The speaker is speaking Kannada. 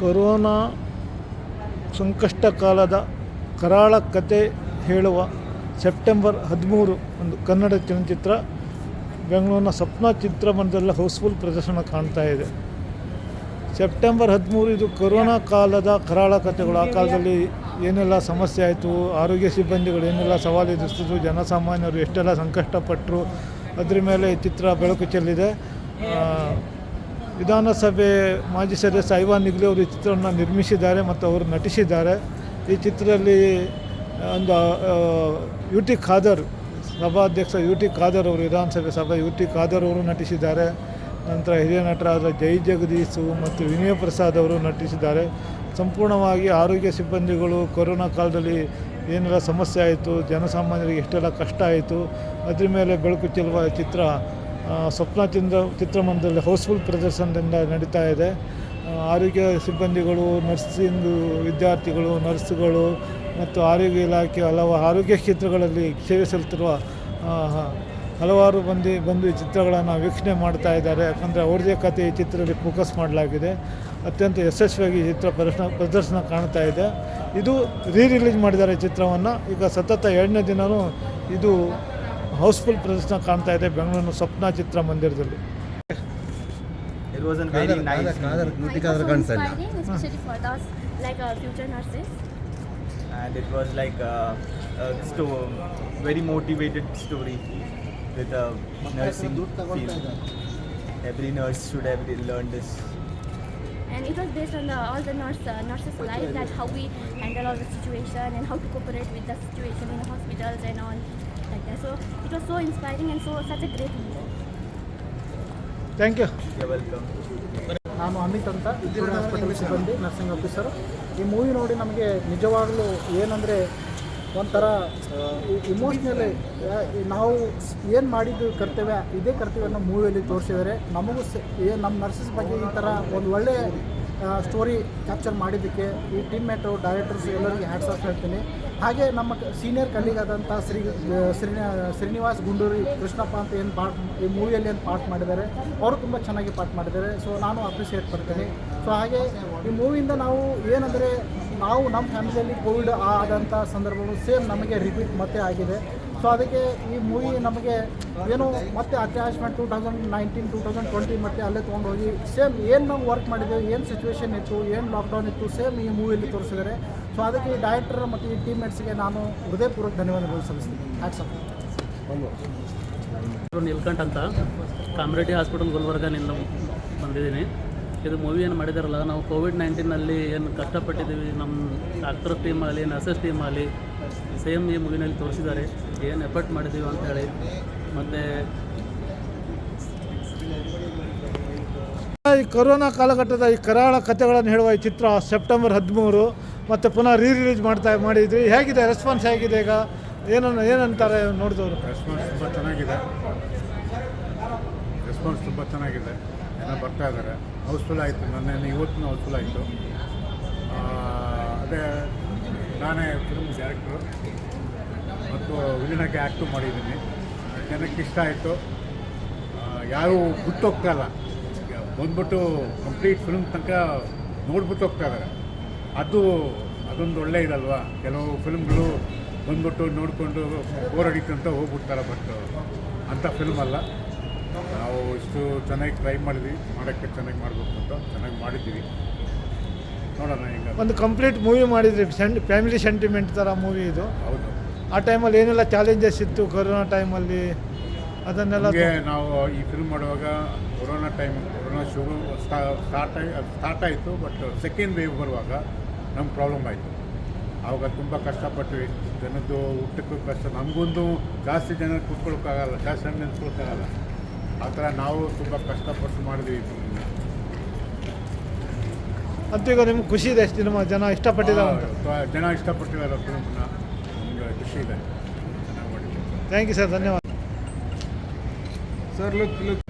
ಕೊರೋನಾ ಸಂಕಷ್ಟ ಕಾಲದ ಕರಾಳ ಕತೆ ಹೇಳುವ ಸೆಪ್ಟೆಂಬರ್ ಹದಿಮೂರು ಒಂದು ಕನ್ನಡ ಚಲನಚಿತ್ರ, ಬೆಂಗಳೂರಿನ ಸ್ವಪ್ನ ಚಿತ್ರಮಂದಿರದಲ್ಲಿ ಹೌಸ್ಫುಲ್ ಪ್ರದರ್ಶನ ಕಾಣ್ತಾ ಇದೆ. ಸೆಪ್ಟೆಂಬರ್ ಹದಿಮೂರು ಇದು ಕೊರೋನಾ ಕಾಲದ ಕರಾಳ ಕಥೆಗಳು ಆ ಕಾಲದಲ್ಲಿ ಏನೆಲ್ಲ ಸಮಸ್ಯೆ ಆಯಿತು, ಆರೋಗ್ಯ ಸಿಬ್ಬಂದಿಗಳು ಏನೆಲ್ಲ ಸವಾಲು ಎದುರಿಸಿದ್ರು ಜನಸಾಮಾನ್ಯರು ಎಷ್ಟೆಲ್ಲ ಸಂಕಷ್ಟಪಟ್ಟರು ಅದ್ರ ಮೇಲೆ ಈ ಚಿತ್ರ ಬೆಳಕು ಚೆಲ್ಲಿದೆ. ವಿಧಾನಸಭೆ ಮಾಜಿ ಸದಸ್ಯ ಐವಾನ್ ನಿಗ್ಲಿ ಅವರು ಈ ಚಿತ್ರವನ್ನು ನಿರ್ಮಿಸಿದ್ದಾರೆ ಮತ್ತು ಅವರು ನಟಿಸಿದ್ದಾರೆ. ಈ ಚಿತ್ರದಲ್ಲಿ ಒಂದು ಯು ಟಿ ಖಾದರ್, ಸಭಾಧ್ಯಕ್ಷ ಯು ಟಿ ಖಾದರ್ ಅವರು ವಿಧಾನಸಭೆ ಸಭಾ ಯು ಟಿ ಖಾದರ್ ಅವರು ನಟಿಸಿದ್ದಾರೆ. ನಂತರ ಹಿರಿಯ ನಟರಾದ ಜೈ ಜಗದೀಶು ಮತ್ತು ವಿನಯ ಪ್ರಸಾದ್ ಅವರು ನಟಿಸಿದ್ದಾರೆ. ಸಂಪೂರ್ಣವಾಗಿ ಆರೋಗ್ಯ ಸಿಬ್ಬಂದಿಗಳು, ಕೊರೋನಾ ಕಾಲದಲ್ಲಿ ಏನೆಲ್ಲ ಸಮಸ್ಯೆ ಆಯಿತು, ಜನಸಾಮಾನ್ಯರಿಗೆ ಎಷ್ಟೆಲ್ಲ ಕಷ್ಟ ಆಯಿತು, ಅದ್ರ ಮೇಲೆ ಬೆಳಕು ಚೆಲ್ಲುವ ಚಿತ್ರ ಸ್ವಪ್ನ ಚಿತ್ರ ಚಿತ್ರಮಂದಿರದಲ್ಲಿ ಹೌಸ್ಫುಲ್ ಪ್ರದರ್ಶನದಿಂದ ನಡೀತಾ ಇದೆ. ಆರೋಗ್ಯ ಸಿಬ್ಬಂದಿಗಳು, ನರ್ಸಿಂಗ್ ವಿದ್ಯಾರ್ಥಿಗಳು, ನರ್ಸ್ಗಳು ಮತ್ತು ಆರೋಗ್ಯ ಇಲಾಖೆ ಹಲವು ಆರೋಗ್ಯ ಕ್ಷೇತ್ರಗಳಲ್ಲಿ ಸೇವೆ ಹಲವಾರು ಮಂದಿ ಬಂದು ಈ ಚಿತ್ರಗಳನ್ನು ವೀಕ್ಷಣೆ ಮಾಡ್ತಾ ಇದ್ದಾರೆ. ಯಾಕಂದರೆ ಅವ್ರದೇ ಕತೆ ಈ ಚಿತ್ರದಲ್ಲಿ ಫೋಕಸ್ ಮಾಡಲಾಗಿದೆ. ಅತ್ಯಂತ ಯಶಸ್ವಿಯಾಗಿ ಚಿತ್ರ ಪ್ರದರ್ಶನ ಪ್ರದರ್ಶನ ಕಾಣ್ತಾ ಇದೆ. ಇದು ರೀ ರಿಲೀಸ್ ಮಾಡಿದ್ದಾರೆ ಚಿತ್ರವನ್ನು. ಈಗ ಸತತ ಎರಡನೇ ದಿನವೂ ಇದು ಹೌಸ್ಫುಲ್ ಪ್ರದರ್ಶನ ಕಾಣ್ತಾ ಇದೆ ಬೆಂಗಳೂರಿನ ಸ್ವಪ್ನ ಚಿತ್ರಮಂದಿರದಲ್ಲಿ It was a very nice Khader movie. Krittika It was so ಕಾಣಿಸಲ್ಲ inspiring, especially for us, like uh, future nurses. and it was like a, a sto- very motivated story with a nursing field. Every nurse should have learned this. And it was based on the, all the nurse, uh, nurses' life, that how we handle all the situation and how to cooperate with the situation in the hospitals and all Like that. So it was so inspiring and so such a great movie. Thank you You're welcome. ನಾನು ಅಮಿತ್ ಅಂತ ವಿಕ್ಟೋರಿಯಾ ಹಾಸ್ಪಿಟಲ್ ಸಿಬ್ಬಂದಿ ನರ್ಸಿಂಗ್ ಆಫೀಸರು ಈ ಮೂವಿ ನೋಡಿ ನಮಗೆ ನಿಜವಾಗಲೂ ಏನಂದರೆ ಒಂಥರ ಇಮೋಷ್ನಲಿ ನಾವು ಏನು ಮಾಡಿದ್ದು ಕರ್ತವ್ಯ ಇದೇ ಕರ್ತವ್ಯನ ಮೂವಿಯಲ್ಲಿ ತೋರಿಸಿದರೆ ನಮಗೂ ನಮ್ಮ ನರ್ಸಸ್ ಬಗ್ಗೆ ಈ ಥರ ಒಂದು ಒಳ್ಳೆ ಸ್ಟೋರಿ ಕ್ಯಾಪ್ಚರ್ ಮಾಡಿದ್ದಕ್ಕೆ ಈ ಟೀಮ್ಮೇಟು ಡೈರೆಕ್ಟರ್ಸ್ ಎಲ್ಲರಿಗೆ ಹ್ಯಾಟ್ಸ್ ಆಫ್ ಹೇಳ್ತೀನಿ. ಹಾಗೆ ನಮ್ಮ ಸೀನಿಯರ್ ಕಲ್ಲಿಗಾದಂಥ ಶ್ರೀ ಶ್ರೀನಿ, ಶ್ರೀನಿವಾಸ್ ಗುಂಡೂರಿ ಕೃಷ್ಣಪ್ಪ ಅಂತ ಏನು ಪಾರ್ಟ್ ಈ ಮೂವಿಯಲ್ಲಿ ಏನು ಪಾರ್ಟ್ ಮಾಡಿದ್ದಾರೆ, ಅವರು ತುಂಬ ಚೆನ್ನಾಗಿ ಪಾರ್ಟ್ ಮಾಡಿದ್ದಾರೆ. ಸೊ ನಾನು ಅಪ್ರಿಷಿಯೇಟ್ ಮಾಡ್ತೀನಿ ಸೊ ಹಾಗೆ ಈ ಮೂವಿಯಿಂದ ನಾವು ಏನಂದರೆ, ನಾವು ನಮ್ಮ ಫ್ಯಾಮಿಲಿಯಲ್ಲಿ ಕೋವಿಡ್ ಆದಂಥ ಸಂದರ್ಭಗಳು ಸೇಮ್ ನಮಗೆ ರಿಪೀಟ್ ಮತ್ತೆ ಆಗಿದೆ. ಸೊ ಅದಕ್ಕೆ ಈ ಮೂವಿ ನಮಗೆ ಏನು ಮತ್ತೆ attachment two thousand nineteen two thousand twenty ಮತ್ತೆ ಅಲ್ಲೇ ತೊಗೊಂಡೋಗಿ ಸೇಮ್ ಏನು ನಾವು ವರ್ಕ್ ಮಾಡಿದ್ದೇವೆ ಏನು ಸಿಚುವೇಶನ್ ಇತ್ತು, ಏನು ಲಾಕ್ಡೌನ್ ಇತ್ತು ಸೇಮ್ ಈ ಮೂವಿಯಲ್ಲಿ ತೋರಿಸಿದ್ದಾರೆ. ಸೊ ಅದಕ್ಕೆ ಈ ಡೈರೆಕ್ಟರ್ ಮತ್ತು ಈ ಟೀಮ್ ಮೇಟ್ಸ್ಗೆ ನಾನು ಹೃದಯಪೂರ್ವಕ ಧನ್ಯವಾದಗಳು ಸಲ್ಲಿಸ್ತೀನಿ. ಹೆಸರು ನೀಲ್ಕಂಠ್ ಅಂತ. ಕಾಮರೆಡ್ಡಿ ಹಾಸ್ಪಿಟಲ್ ಗುಲ್ಬರ್ಗನಿಂದ ಬಂದಿದ್ದೀನಿ. ಇದು ಮೂವಿ ಏನು ಮಾಡಿದಾರಲ್ಲ, ನಾವು ಕೋವಿಡ್ ನೈನ್ಟೀನಲ್ಲಿ ಏನು ಕಷ್ಟಪಟ್ಟಿದ್ದೀವಿ ನಮ್ಮ ಡಾಕ್ಟರ್ ಟೀಮ್ ಆಗಲಿ ನರ್ಸಸ್ ಟೀಮ್ ಆಗಲಿ ಸೇಮ್ ಈ ಮೂವಿನಲ್ಲಿ ತೋರಿಸಿದ್ದಾರೆ. ಏನು ಎಫರ್ಟ್ ಮಾಡಿದ್ದೀವಿ ಅಂತ ಹೇಳಿ. ಮತ್ತು ಈ ಕೊರೋನಾ ಕಾಲಘಟ್ಟದ ಈ ಕರಾಳ ಕಥೆಗಳನ್ನು ಹೇಳುವ ಈ ಚಿತ್ರ ಸೆಪ್ಟೆಂಬರ್ ಹದಿಮೂರು ಮತ್ತು ಪುನಃ ರೀ ರಿಲೀಸ್ ಮಾಡ್ತಾ ಮಾಡಿದ್ವಿ. ಹೇಗಿದೆ? ರೆಸ್ಪಾನ್ಸ್ ಹೇಗಿದೆ ಈಗ? ಏನನ್ನು ಏನಂತಾರೆ ನೋಡಿದವರು? ರೆಸ್ಪಾನ್ಸ್ ತುಂಬ ಚೆನ್ನಾಗಿದೆ. ರೆಸ್ಪಾನ್ಸ್ ತುಂಬ ಚೆನ್ನಾಗಿದೆ. ಜನ ಬರ್ತಾ ಇದ್ದಾರೆ. ಹೌಸ್ಫುಲ್ ಆಯಿತು. ನನ್ನ ಇವತ್ತಿನ ಹೌಸ್ಫುಲ್ ಆಯಿತು. ಅದೇ ನಾನೇ ಫಿಲ್ಮ್ ಡೈರೆಕ್ಟ್ರು ಮತ್ತು ವಿಲೀನಕ್ಕೆ ಆ್ಯಕ್ಟು ಮಾಡಿದ್ದೀನಿ. ಜನಕ್ಕೆ ಇಷ್ಟ ಆಯಿತು. ಯಾರೂ ಬಿಟ್ಟೋಗ್ತಾ ಇಲ್ಲ. ಬಂದ್ಬಿಟ್ಟು ಕಂಪ್ಲೀಟ್ ಫಿಲ್ಮ್ ತನಕ ನೋಡ್ಬಿಟ್ಟು ಹೋಗ್ತಾ ಇದ್ದಾರೆ. ಅದು ಅದೊಂದು ಒಳ್ಳೆ ಇದಲ್ವಾ? ಕೆಲವು ಫಿಲ್ಮ್ಗಳು ಬಂದ್ಬಿಟ್ಟು ನೋಡಿಕೊಂಡು ಬೋರ್ ಅಂತ ಹೋಗ್ಬಿಡ್ತಾರೆ ಬಟ್ ಅಂಥ ಫಿಲ್ಮ್ ಅಲ್ಲ. ನಾವು ಇಷ್ಟು ಚೆನ್ನಾಗಿ ಟ್ರೈ ಮಾಡಿದ್ವಿ. ಮಾಡೋಕ್ಕೆ ಚೆನ್ನಾಗಿ ಮಾಡಬೇಕು ಅಂತ ಚೆನ್ನಾಗಿ ಮಾಡಿದ್ದೀವಿ. ನೋಡೋಣ ಹಿಂಗೆ ಒಂದು ಕಂಪ್ಲೀಟ್ ಮೂವಿ ಮಾಡಿದ್ರಿ. ಸೆಂಟ್ ಫ್ಯಾಮಿಲಿ ಸೆಂಟಿಮೆಂಟ್ ಥರ ಮೂವಿ ಇದು. ಹೌದು. ಆ ಟೈಮಲ್ಲಿ ಏನೆಲ್ಲ ಚಾಲೆಂಜಸ್ ಇತ್ತು ಕೊರೋನಾ ಟೈಮಲ್ಲಿ ಅದನ್ನೆಲ್ಲ ನಮಗೆ ನಾವು ಈ ಫಿಲ್ಮ್ ಮಾಡುವಾಗ ಕೊರೋನಾ ಟೈಮ್ ಕೊರೋನಾ ಶುರು ಸ್ಟಾರ್ಟ್ ಆಗಿ ಸ್ಟಾರ್ಟ್ ಆಯಿತು ಬಟ್ ಸೆಕೆಂಡ್ ವೇವ್ ಬರುವಾಗ ನಮ್ಗೆ ಪ್ರಾಬ್ಲಮ್ ಆಯಿತು. ಆವಾಗ ತುಂಬ ಕಷ್ಟಪಟ್ವಿ ಜನದ್ದು ಊಟಕ್ಕೂ ಕಷ್ಟ ನಮಗೊಂದು ಜಾಸ್ತಿ ಜನ ಕೂತ್ಕೊಳ್ಳೋಕ್ಕಾಗಲ್ಲ ಜಾಸ್ತಿ ಜನ ನಿಲ್ಸ್ಕೊಳಕ್ಕಾಗಲ್ಲ ಆ ಥರ ನಾವು ತುಂಬ ಕಷ್ಟಪಟ್ಟು ಮಾಡಿದ್ವಿ ಅಂತೂ ಈಗ ನಿಮ್ಗೆ ಖುಷಿ ಇದೆ ಸಿನಿಮಾ? ಜನ ಇಷ್ಟಪಟ್ಟಿದ್ದಾರೆ ಜನ ಇಷ್ಟಪಟ್ಟಿದ್ದಾರೆ ಫಿಲ್ಮ್ನ ನಮಗೆ ಖುಷಿ ಇದೆ ಚೆನ್ನಾಗಿ ಮಾಡಿದ್ದೀವಿ ಥ್ಯಾಂಕ್ ಯು ಸರ್ ಧನ್ಯವಾದ ಸರ್ ಲುಕ್ ಲುಕ್